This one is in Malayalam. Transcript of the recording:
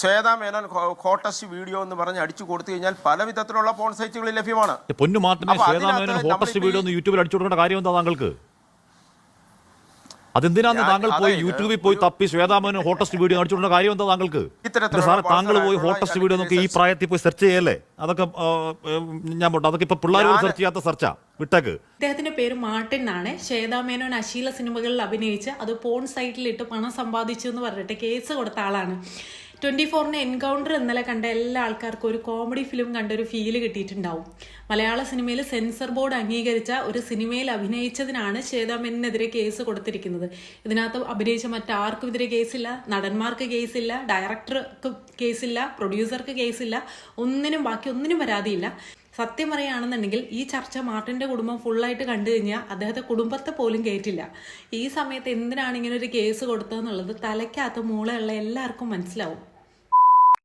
ശ്വേതാ മേനോൻ വീഡിയോ എന്ന് പറഞ്ഞ് അടിച്ചു കൊടുത്തു കഴിഞ്ഞാൽ പല വിധത്തിലുള്ള പോൺ സൈറ്റുകളിൽ ലഭ്യമാണ് പൊന്നു മാത്രമേ ശ്വേതാ മേനോൻ ഹോട്ടസ്റ്റ് വീഡിയോ ഒന്ന് യൂട്യൂബിൽ അടിച്ചു കൊടുക്കേണ്ട കാര്യം എന്താ താങ്കൾക്ക്? അതെന്തിനാന്ന് താങ്കൾ പോയി യൂട്യൂബിൽ പോയി തപ്പി ശ്വേതാമേനോൻ ഹോട്ടസ്റ്റ് വീഡിയോ കാര്യം എന്താ താങ്കൾക്ക്? സാറേ താങ്കൾ പോയി ഹോട്ടസ്റ്റ് വീഡിയോ നോക്കി ഈ പ്രായത്തിൽ പോയി സെർച്ച് ചെയ്യല്ലേ? അതൊക്കെ ഞാൻ പോട്ടെ അതൊക്കെ ഇപ്പൊ പിള്ളേർ സെർച്ച് ചെയ്യാത്ത സെർച്ചാ. വിട്ടേക്ക്. അദ്ദേഹത്തിന്റെ പേര് മാർട്ടിൻ എന്നാണ്. ശ്വേതാമേനോൻ അശീല സിനിമകളിൽ അഭിനയിച്ച് അത് പോൺ സൈറ്റിലിട്ട് പണം സമ്പാദിച്ചു എന്ന് പറഞ്ഞിട്ട് കേസ് കൊടുത്ത ആളാണ്. ട്വന്റി ഫോറിന് എൻകൗണ്ടർ ഇന്നലെ കണ്ട എല്ലാ ആൾക്കാർക്കും ഒരു കോമഡി ഫിലിം കണ്ട ഒരു ഫീൽ കിട്ടിയിട്ടുണ്ടാവും. മലയാള സിനിമയിൽ സെൻസർ ബോർഡ് അംഗീകരിച്ച ഒരു സിനിമയിൽ അഭിനയിച്ചതിനാണ് ശ്വേതാ മേനോനെതിരെ കേസ് കൊടുത്തിരിക്കുന്നത്. ഇതിനകത്ത് അഭിനയിച്ച മറ്റാർക്കും എതിരെ കേസില്ല നടന്മാർക്ക് കേസില്ല ഡയറക്ടർക്ക് കേസില്ല പ്രൊഡ്യൂസർക്ക് കേസില്ല ഒന്നിനും ബാക്കി ഒന്നിനും പരാതിയില്ല. സത്യം പറയുകയാണെന്നുണ്ടെങ്കിൽ ഈ ചർച്ച മാർട്ടിന്റെ കുടുംബം ഫുള്ളായിട്ട് കണ്ടു കഴിഞ്ഞാൽ അദ്ദേഹത്തെ കുടുംബത്തെ പോലും കേട്ടില്ല ഈ സമയത്ത് എന്തിനാണ് ഇങ്ങനെ ഒരു കേസ് കൊടുത്തതെന്നുള്ളത് തലയ്ക്കകത്ത് മൂളയുള്ള എല്ലാവർക്കും മനസ്സിലാവും.